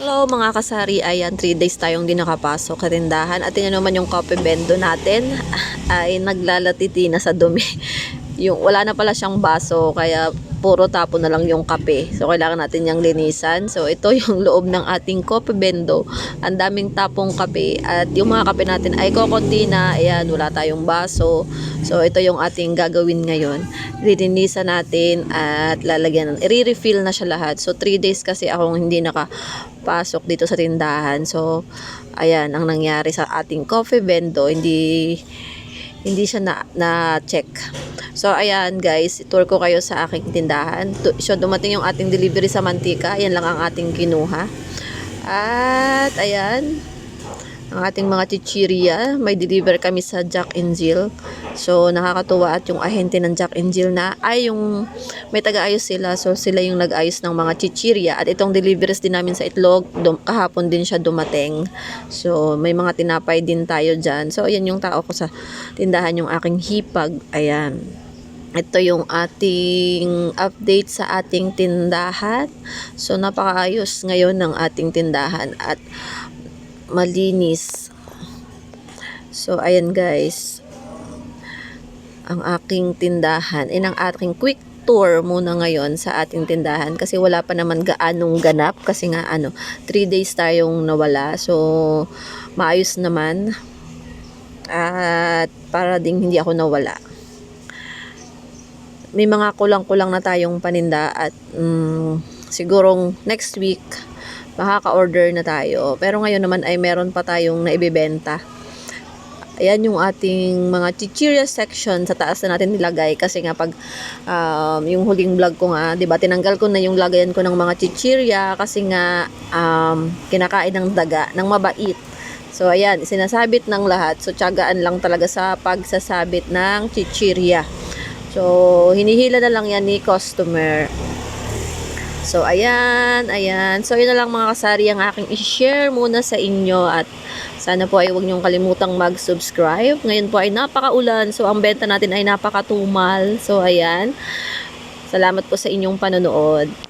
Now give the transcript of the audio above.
Hello mga kasari, ayan 3 days tayong di nakapasok sa tindahan. At yun naman yung coffee bendo natin. Ay naglalatiti na sa dumi. Yung, wala na pala siyang baso kaya puro tapo na lang yung kape. So kailangan natin yung linisan. So ito yung loob ng ating coffee bendo. Ang daming tapong kape at yung mga kape natin ay kokonti na. Ayan, wala tayong baso. So ito yung ating gagawin ngayon. Lilinisan natin at lalagyan. I-refill na siya lahat. So 3 days kasi akong hindi naka pasok dito sa tindahan. So, ayan ang nangyari sa ating coffee bendo. Hindi hindi siya na, na check. So, ayan guys, tour ko kayo sa aking tindahan. So, dumating yung ating delivery sa mantika. Ayan lang ang ating kinuha. At, ayan, ang ating mga chichirya. May deliver kami sa Jack and Jill. So, nakakatuwa at yung ahente ng Jack and Jill na ay yung may taga-ayos sila. So, sila yung nag-ayos ng mga chichirya. At itong deliveries din namin sa itlog, dum- kahapon din siya dumating. So, may mga tinapay din tayo dyan. So, ayan yung tao ko sa tindahan, yung aking hipag. Ayan. Ito yung ating update sa ating tindahan. So, napakaayos ngayon ng ating tindahan at malinis. So, ayan guys. Ang aking tindahan. In ang aking quick tour muna ngayon sa ating tindahan kasi wala pa naman gaanong ganap kasi nga ano 3 days tayong nawala so maayos naman at para ding hindi ako nawala may mga kulang-kulang na tayong paninda at mm, sigurong next week makaka-order na tayo. Pero ngayon naman ay meron pa tayong naibibenta. Ayan yung ating mga chichirya section sa taas na natin nilagay kasi nga pag um, yung huling vlog ko nga, 'di ba, tinanggal ko na yung lagayan ko ng mga chichirya kasi nga um, kinakain ng daga ng mabait. So ayan, sinasabit ng lahat. So tiyagaan lang talaga sa pagsasabit ng chichirya. So, hinihila na lang yan ni customer. So, ayan, ayan. So, yun na lang mga kasari ang aking i-share muna sa inyo at sana po ay huwag niyong kalimutang mag-subscribe. Ngayon po ay napakaulan. So, ang benta natin ay napakatumal. So, ayan. Salamat po sa inyong panonood.